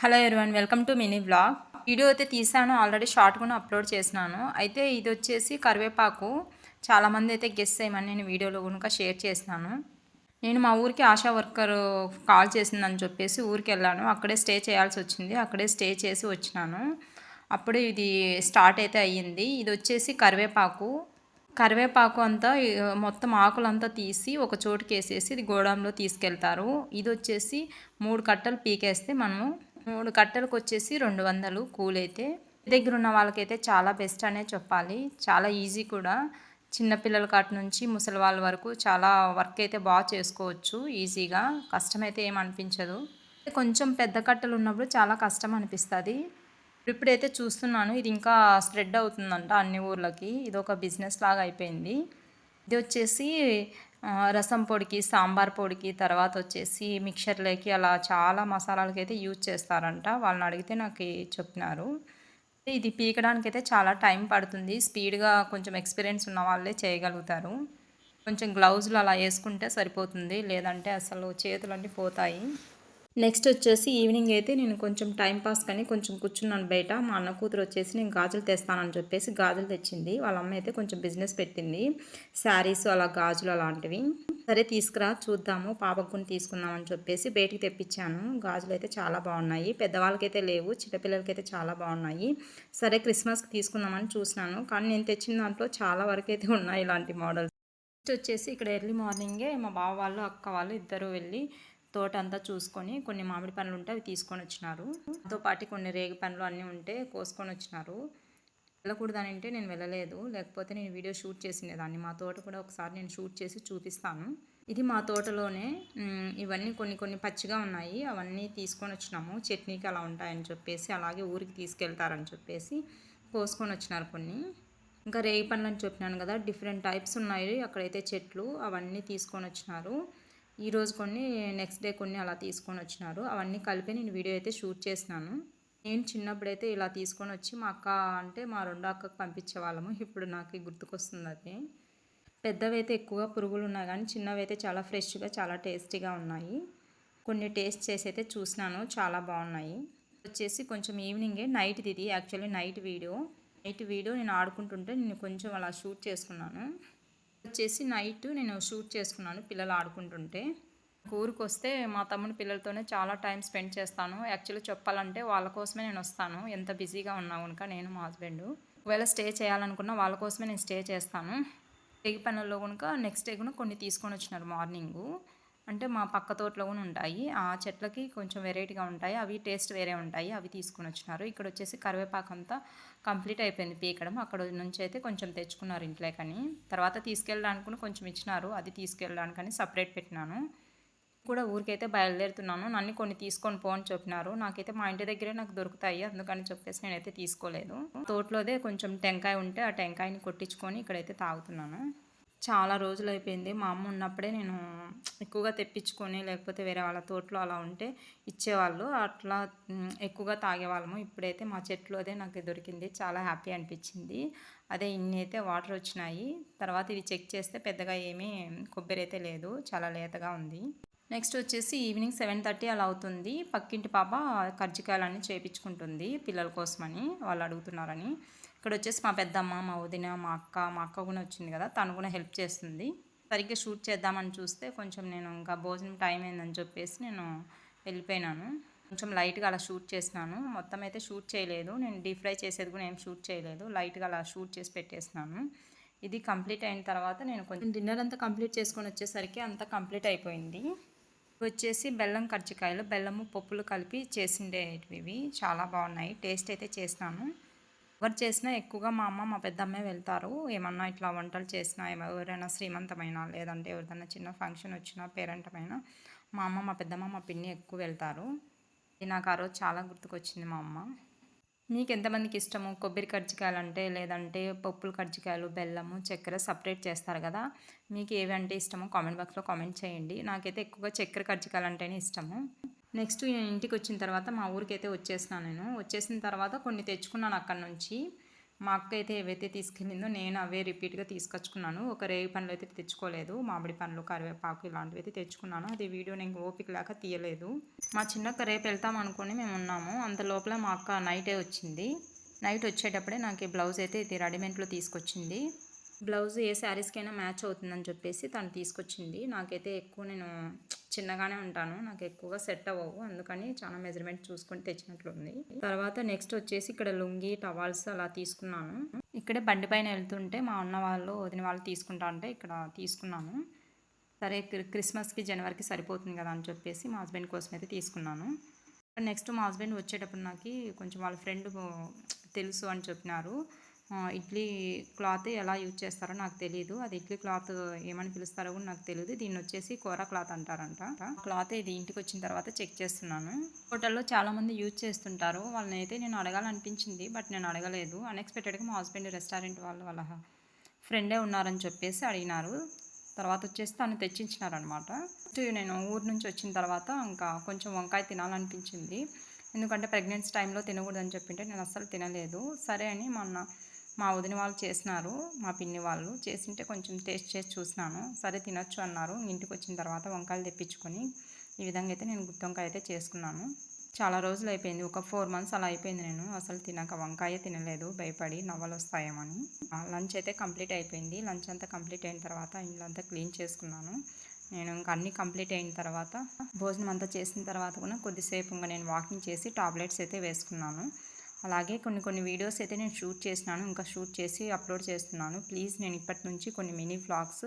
Hello everyone welcome to mini blog video అయితే తీసాను already short కూడా అప్లోడ్ చేసినాను. అయితే ఇది వచ్చేసి కరివేపాకు. చాలామంది అయితే గెస్ చేయమని నేను వీడియోలో కనుక షేర్ చేసినాను. నేను మా ఊరికి ఆశా వర్కర్ కాల్ చేసిందని చెప్పేసి ఊరికి వెళ్ళాను. అక్కడే స్టే చేయాల్సి వచ్చింది. అక్కడే స్టే చేసి వచ్చినాను. అప్పుడే ఇది స్టార్ట్ అయితే అయ్యింది. ఇది వచ్చేసి కరివేపాకు. కరివేపాకు అంతా మొత్తం ఆకులంతా తీసి ఒక చోటుకి వేసేసి ఇది గోడంలో తీసుకెళ్తారు. ఇది వచ్చేసి మూడు కట్టలు పీకేస్తే మనము మూడు కట్టలకు వచ్చేసి రెండు వందలు కూలైతే. దగ్గర ఉన్న వాళ్ళకైతే చాలా బెస్ట్ అనే చెప్పాలి. చాలా ఈజీ కూడా. చిన్నపిల్లల కాటి నుంచి ముసలి వాళ్ళ వరకు చాలా వర్క్ అయితే బాగా చేసుకోవచ్చు. ఈజీగా. కష్టమైతే ఏం అనిపించదు. కొంచెం పెద్ద కట్టలు ఉన్నప్పుడు చాలా కష్టం అనిపిస్తుంది. ఇప్పుడైతే చూస్తున్నాను. ఇది ఇంకా స్ప్రెడ్ అవుతుందంట అన్ని ఊర్లకి. ఇది ఒక బిజినెస్ లాగా అయిపోయింది. ఇది వచ్చేసి రసం పొడికి సాంబార్ పొడికి తర్వాత వచ్చేసి మిక్చర్లోకి అలా చాలా మసాలాలకి అయితే యూజ్ చేస్తారంట. వాళ్ళని అడిగితే నాకు చెప్పినారు. ఇది పీకడానికి అయితే చాలా టైం పడుతుంది. స్పీడ్గా కొంచెం ఎక్స్పీరియన్స్ ఉన్న వాళ్ళే చేయగలుగుతారు. కొంచెం గ్లౌజులు అలా వేసుకుంటే సరిపోతుంది. లేదంటే అసలు చేతులన్నీ పోతాయి. నెక్స్ట్ వచ్చేసి ఈవినింగ్ అయితే నేను కొంచెం టైం పాస్ కానీ కొంచెం కూర్చున్నాను బయట. మా అన్న కూతురు వచ్చేసి నేను గాజులు తెస్తానని చెప్పేసి గాజులు తెచ్చింది. వాళ్ళ అమ్మ అయితే కొంచెం బిజినెస్ పెట్టింది. శారీస్ అలా గాజులు అలాంటివి. సరే తీసుకురా చూద్దాము. పాపకు తీసుకుందామని చెప్పేసి బయటికి తెప్పించాను. గాజులు అయితే చాలా బాగున్నాయి. పెద్దవాళ్ళకైతే లేవు చిన్నపిల్లలకైతే చాలా బాగున్నాయి. సరే క్రిస్మస్కి తీసుకుందామని చూసినాను. కానీ నేను తెచ్చిన దాంట్లో చాలా వరకు అయితే ఉన్నాయి ఇలాంటి మోడల్స్ నెక్స్ట్ వచ్చేసి ఇక్కడ ఎర్లీ మార్నింగే మా బావ వాళ్ళు అక్క వాళ్ళు ఇద్దరు వెళ్ళి తోట అంతా చూసుకొని కొన్ని మామిడి పండ్లు ఉంటే అవి తీసుకొని వచ్చినారు. దాంతో పాటు కొన్ని రేగి పండ్లు అన్నీ ఉంటే కోసుకొని వచ్చినారు. వెళ్ళకూడదని అంటే నేను వెళ్ళలేదు. లేకపోతే నేను వీడియో షూట్ చేసినదాన్ని. మా తోట కూడా ఒకసారి నేను షూట్ చేసి చూపిస్తాను. ఇది మా తోటలోనే ఇవన్నీ కొన్ని కొన్ని పచ్చిగా ఉన్నాయి. అవన్నీ తీసుకొని వచ్చినాము. చట్నీకి అలా ఉంటాయని చెప్పేసి అలాగే ఊరికి తీసుకెళ్తారని చెప్పేసి కోసుకొని వచ్చినారు కొన్ని. ఇంకా రేగి పండ్లు అని చెప్పినాను కదా డిఫరెంట్ టైప్స్ ఉన్నాయి. అక్కడైతే చెట్లు అవన్నీ తీసుకొని వచ్చినారు. ఈరోజు కొన్ని నెక్స్ట్ డే కొన్ని అలా తీసుకొని వచ్చినారు. అవన్నీ కలిపి నేను వీడియో అయితే షూట్ చేసినాను. నేను చిన్నప్పుడైతే ఇలా తీసుకొని వచ్చి మా అక్క అంటే మా రెండో అక్కకు పంపించే వాళ్ళము ఇప్పుడు నాకు గుర్తుకొస్తుంది అది. పెద్దవి అయితే ఎక్కువగా పురుగులు ఉన్నాయి కానీ చిన్నవి అయితే చాలా ఫ్రెష్గా చాలా టేస్టీగా ఉన్నాయి. కొన్ని టేస్ట్ చేసి అయితే చూసినాను. చాలా బాగున్నాయి. వచ్చేసి కొంచెం ఈవినింగే నైట్ ఇది actually night video. Night video నేను ఆడుకుంటుంటే నేను కొంచెం అలా షూట్ చేసుకున్నాను. వచ్చేసి నైట్ నేను షూట్ చేసుకున్నాను పిల్లలు ఆడుకుంటుంటే. ఊరికి వస్తే మా తమ్ముని పిల్లలతోనే చాలా టైం స్పెండ్ చేస్తాను. యాక్చువల్లీ చెప్పాలంటే వాళ్ళ కోసమే నేను వస్తాను. ఎంత బిజీగా ఉన్నా కనుక నేను మా హస్బెండ్. ఒకవేళ స్టే చేయాలనుకున్నా వాళ్ళ కోసమే నేను స్టే చేస్తాను. ఎగి పనుల్లో కనుక నెక్స్ట్ డే కూడా కొన్ని తీసుకొని వచ్చినారు మార్నింగు. అంటే మా పక్క తోటలో కూడా ఉంటాయి. ఆ చెట్లకి కొంచెం వెరైటీగా ఉంటాయి. అవి టేస్ట్ వేరే ఉంటాయి. అవి తీసుకొని వచ్చినారు. ఇక్కడ వచ్చేసి కరివేపాకు అంతా కంప్లీట్ అయిపోయింది పీకడం. అక్కడ నుంచి అయితే కొంచెం తెచ్చుకున్నారు ఇంట్లో కానీ. తర్వాత తీసుకెళ్ళడానికి కొంచెం ఇచ్చినారు. అది తీసుకెళ్ళడానికని సపరేట్ పెట్టినాను. కూడా ఊరికైతే బయలుదేరుతున్నాను. నన్ను కొన్ని తీసుకొని పో అని చెప్పినారు. నాకైతే మా ఇంటి దగ్గరే నాకు దొరుకుతాయి. అందుకని చెప్పేసి నేనైతే తీసుకోలేదు. తోటలోదే కొంచెం టెంకాయ ఉంటే ఆ టెంకాయని కొట్టించుకొని ఇక్కడైతే తాగుతున్నాను. చాలా రోజులు అయిపోయింది మా అమ్మ ఉన్నప్పుడే నేను ఎక్కువగా తెప్పించుకొని లేకపోతే వేరే వాళ్ళ తోటలో అలా ఉంటే ఇచ్చేవాళ్ళు. అట్లా ఎక్కువగా తాగేవాళ్ళము. ఇప్పుడైతే మా చెట్లు అదే నాకు దొరికింది. చాలా హ్యాపీ అనిపించింది. అదే ఇన్ని అయితే వాటర్ వచ్చినాయి. తర్వాత ఇవి చెక్ చేస్తే పెద్దగా ఏమీ కొబ్బరి అయితే లేదు. చాలా లేతగా ఉంది. నెక్స్ట్ వచ్చేసి ఈవినింగ్ సెవెన్ థర్టీ అలా అవుతుంది. పక్కింటి పాప కర్జికాయలన్నీ చేపించుకుంటుంది పిల్లల కోసమని వాళ్ళు అడుగుతున్నారని. ఇక్కడ వచ్చేసి మా పెద్దమ్మ మా వదిన మా అక్క మా అక్క కూడా వచ్చింది కదా తను కూడా హెల్ప్ చేస్తుంది. సరిగ్గా షూట్ చేద్దామని చూస్తే కొంచెం నేను ఇంకా భోజనం టైం అయిందని చెప్పేసి నేను వెళ్ళిపోయినాను. కొంచెం లైట్గా అలా షూట్ చేసినాను. మొత్తం అయితే షూట్ చేయలేదు. నేను డీప్ ఫ్రై చేసేది కూడా ఏం షూట్ చేయలేదు. లైట్గా అలా షూట్ చేసి పెట్టేసినాను. ఇది కంప్లీట్ అయిన తర్వాత నేను కొంచెం డిన్నర్ అంతా కంప్లీట్ చేసుకొని వచ్చేసరికి అంతా కంప్లీట్ అయిపోయింది. వచ్చేసి బెల్లం కర్జికాయలు బెల్లము పప్పులు కలిపి చేసిండేటివి ఇవి చాలా బాగున్నాయి. టేస్ట్ అయితే చేసినాను. ఎవరు చేసినా ఎక్కువగా మా అమ్మ మా పెద్దమ్మే వెళ్తారు. ఏమన్నా ఇట్లా వంటలు చేసినా ఎవరైనా శ్రీమంతమైనా లేదంటే ఎవరిదైనా చిన్న ఫంక్షన్ వచ్చినా పేరెంటమైన మా అమ్మ మా పెద్దమ్మ మా పిన్ని ఎక్కువ వెళ్తారు. ఇది నాకు ఆ రోజు చాలా గుర్తుకొచ్చింది మా అమ్మ. మీకు ఎంతమందికి ఇష్టము? కొబ్బరి కర్జికాయలు అంటే లేదంటే పప్పులు కర్జికాయలు బెల్లము చక్కెర సపరేట్ చేస్తారు కదా? మీకు ఏవి అంటే ఇష్టమో కామెంట్ బాక్స్లో కామెంట్ చేయండి. నాకైతే ఎక్కువగా చక్కెర కర్జికాయలు అంటేనే ఇష్టము. నెక్స్ట్ నేను ఇంటికి వచ్చిన తర్వాత మా ఊరికి అయితే వచ్చేసినా నేను. వచ్చేసిన తర్వాత కొన్ని తెచ్చుకున్నాను అక్కడ నుంచి మా అక్క అయితే ఏవైతే తీసుకెళ్ళిందో నేను అవే రిపీట్గా తీసుకొచ్చుకున్నాను. ఒక రేగి పండ్లు అయితే తెచ్చుకోలేదు. మామిడి పండ్లు కరివేపాకు ఇలాంటివి అయితే తెచ్చుకున్నాను. అది వీడియో నేను ఓపిక లేక తీయలేదు. మా చిన్నక్క రేపు వెళ్తాం అనుకుని మేము ఉన్నాము. అంత లోపల మా అక్క నైటే వచ్చింది. నైట్ వచ్చేటప్పుడే నాకు ఈ బ్లౌజ్ అయితే ఇది రెడీమేడ్లో తీసుకొచ్చింది. బ్లౌజ్ ఏ శారీస్కైనా మ్యాచ్ అవుతుందని చెప్పేసి తను తీసుకొచ్చింది. నాకైతే ఎక్కువ నేను చిన్నగానే ఉంటాను. నాకు ఎక్కువగా సెట్ అవ్వవు. అందుకని చాలా మెజర్మెంట్ చూసుకొని తెచ్చినట్లుంది తర్వాత నెక్స్ట్ వచ్చేసి ఇక్కడ లుంగి టవాల్స్ అలా తీసుకున్నాను. ఇక్కడే బండి పైన వెళ్తుంటే మా అన్న వాళ్ళు వదిన వాళ్ళు తీసుకుంటా అంటే ఇక్కడ తీసుకున్నాను. సరే క్రిస్మస్కి జనవరికి సరిపోతుంది కదా అని చెప్పేసి మా హస్బెండ్ కోసం అయితే తీసుకున్నాను. నెక్స్ట్ మా హస్బెండ్ వచ్చేటప్పుడు నాకు కొంచెం వాళ్ళ ఫ్రెండ్ తెలుసు అని చెప్పినారు. ఇడ్లీ క్లాత్ ఎలా యూజ్ చేస్తారో నాకు తెలియదు అది ఇడ్లీ క్లాత్ ఏమని పిలుస్తారో కూడా నాకు తెలియదు దీన్ని వచ్చేసి కూర క్లాత్ అంటారంట. క్లాత్ ఇది ఇంటికి వచ్చిన తర్వాత చెక్ చేస్తున్నాను. హోటల్లో చాలా మంది యూజ్ చేస్తుంటారు. వాళ్ళని అయితే నేను అడగాలనిపించింది బట్ నేను అడగలేదు. అన్ఎక్స్పెక్టెడ్గా మా హస్బెండ్ రెస్టారెంట్ వాళ్ళు వాళ్ళ ఫ్రెండే ఉన్నారని చెప్పేసి అడిగినారు. తర్వాత వచ్చేసి తను తెచ్చించినారనమాట నేను ఊరు నుంచి వచ్చిన తర్వాత ఇంకా కొంచెం వంకాయ తినాలనిపించింది. ఎందుకంటే ప్రెగ్నెన్సీ టైంలో తినకూడదని చెప్పింటే నేను అస్సలు తినలేదు. సరే అని మొన్న మా వదిన వాళ్ళు చేసినారు మా పిన్ని వాళ్ళు. చేసింటే కొంచెం టేస్ట్ చేసి చూసినాను. సరే తినొచ్చు అన్నారు. ఇంటికి వచ్చిన తర్వాత వంకాయలు తెప్పించుకొని ఈ విధంగా అయితే నేను గుత్తి వంకాయ అయితే చేసుకున్నాను. చాలా రోజులు అయిపోయింది. ఒక ఫోర్ మంత్స్ అలా అయిపోయింది నేను. అసలు తినక వంకాయ తినలేదు. భయపడి నవ్వలు వస్తాయేమని. లంచ్ అయితే కంప్లీట్ అయిపోయింది. లంచ్ అంతా కంప్లీట్ అయిన తర్వాత ఇల్లంతా క్లీన్ చేసుకున్నాను. నేను ఇంకా అన్నీ కంప్లీట్ అయిన తర్వాత భోజనం అంతా చేసిన తర్వాత కూడా కొద్దిసేపు ఇంకా నేను వాకింగ్ చేసి టాబ్లెట్స్ అయితే వేసుకున్నాను. అలాగే కొన్ని కొన్ని వీడియోస్ అయితే నేను షూట్ చేసినాను ఇంకా షూట్ చేసి అప్లోడ్ చేస్తున్నాను. ప్లీజ్ నేను ఇప్పటి నుంచి కొన్ని మినీ వ్లాగ్స్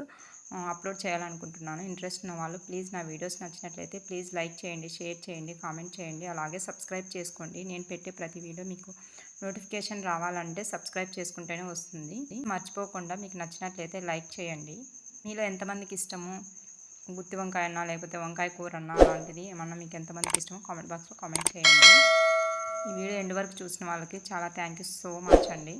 అప్లోడ్ చేయాలనుకుంటున్నాను. ఇంట్రెస్ట్ ఉన్న వాళ్ళు ప్లీజ్ నా వీడియోస్ నచ్చినట్లయితే ప్లీజ్ లైక్ చేయండి షేర్ చేయండి కామెంట్ చేయండి. అలాగే సబ్స్క్రైబ్ చేసుకోండి. నేను పెట్టే ప్రతి వీడియో మీకు నోటిఫికేషన్ రావాలంటే సబ్స్క్రైబ్ చేసుకుంటేనే వస్తుంది. మర్చిపోకుండా మీకు నచ్చినట్లయితే లైక్ చేయండి. మీలో ఎంతమందికి ఇష్టము? గుత్తి వంకాయ అన్నా లేకపోతే వంకాయ కూర అన్నా అలాంటిది ఏమన్నా మీకు ఎంతమందికి ఇష్టమో కామెంట్ బాక్స్లో కామెంట్ చేయండి. ఈ వీడియో ఎండ్ వరకు చూసిన వాళ్ళకి చాలా థ్యాంక్ యూ సో మచ్ అండి.